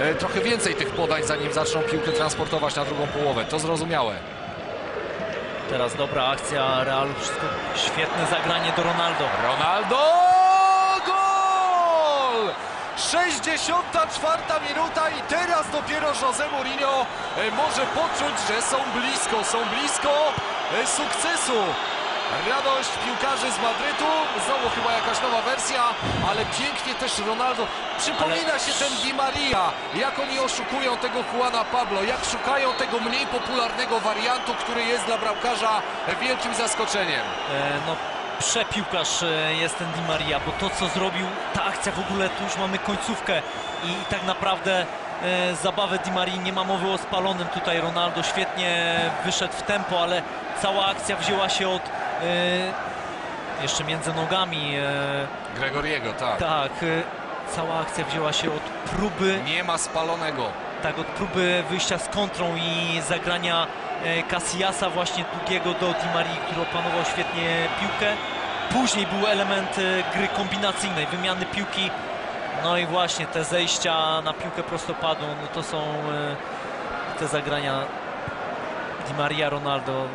e, trochę więcej tych podań, zanim zaczną piłkę transportować na drugą połowę. To zrozumiałe. Teraz dobra akcja Realu, wszystko świetne zagranie do Ronaldo. Ronaldo! Gol! 64 minuta i teraz dopiero José Mourinho e, może poczuć, że są blisko, są blisko e, sukcesu. Radość piłkarzy z Madrytu, znowu chyba jakaś nowa wersja, ale pięknie też Ronaldo. Przypomina się ten Di Maria, jak oni oszukują tego Juana Pablo, jak szukają tego mniej popularnego wariantu, który jest dla bramkarza wielkim zaskoczeniem. E, no, przepiłkarz e, jest ten Di Maria, bo to co zrobił, ta akcja w ogóle, tu już mamy końcówkę i tak naprawdę e, zabawę Di Marii, nie ma mowy o spalonym tutaj Ronaldo, świetnie wyszedł w tempo, ale cała akcja wzięła się od jeszcze między nogami, e, Gregoriego, tak. tak, e, cała akcja wzięła się od próby Nie ma spalonego. tak, od próby wyjścia z kontrą i zagrania Casillasa właśnie długiego do Di Marii, który opanował świetnie piłkę. Później był element gry kombinacyjnej, wymiany piłki. No i właśnie te zejścia na piłkę prostopadłą, no to są te zagrania Di Maria, Ronaldo.